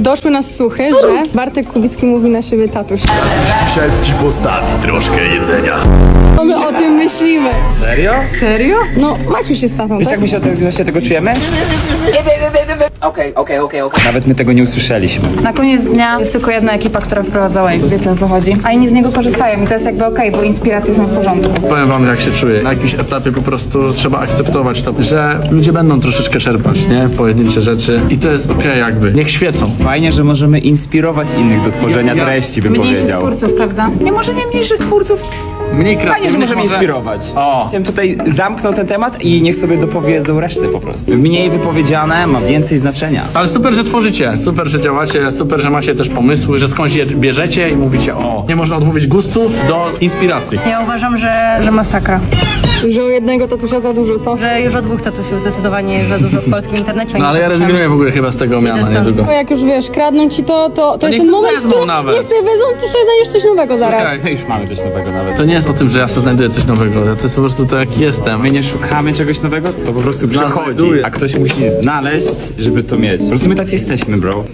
Doszły nas słuchy, że Bartek Kubicki mówi na siebie tatuś. Dzisiaj ci postawi troszkę jedzenia. Co my o tym myślimy? Serio? Serio? No, Maciuś się stawą, Wiesz tak? jak my się, od tego- się tego czujemy? Okej, okej, okej, okej. Nawet my tego nie usłyszeliśmy. Na koniec dnia jest tylko jedna ekipa, która wprowadzała i wiecie o co chodzi. A inni z niego korzystają i to jest jakby okej, bo inspiracje są w porządku. Powiem wam jak się czuję. Na jakimś etapie po prostu trzeba akceptować to, że ludzie będą troszeczkę czerpać, nie? Pojedyncze rzeczy i to jest okej jakby. Niech świecą. Fajnie, że możemy inspirować innych do tworzenia Ja- treści, bym Mniejszych powiedział. twórców, prawda? Nie może nie mniejszych twórców. Mniej Fajnie, że kreatywnych możemy może- inspirować. O. Chciałem tutaj zamknął ten temat i niech sobie dopowiedzą resztę po prostu. Mniej wypowiedziane ma więcej znaczenia. Ale super, że tworzycie, super, że działacie, super, że macie też pomysły, że skądś je bierzecie i mówicie o, nie można odmówić gustu do inspiracji. Ja uważam, że, że masakra. Że u jednego tatusia za dużo, co? Że już o dwóch tatusiów zdecydowanie jest za dużo w polskim internecie. No ale ja rezygnuję w ogóle chyba z tego miana niedługo. Bo jak już wiesz, kradną ci to, to, to jest niech ten moment, wezmą który nawet. niech sobie wezmą, ty sobie znajdziesz coś nowego zaraz. Słuchaj, Już mamy coś nowego nawet. To nie jest o tym, że ja sobie znajduję coś nowego, to jest po prostu to jak jestem. My nie szukamy czegoś nowego, to po prostu przychodzi, znajduje. a ktoś musi znaleźć, żeby to mieć. Po prostu my tacy jesteśmy, bro.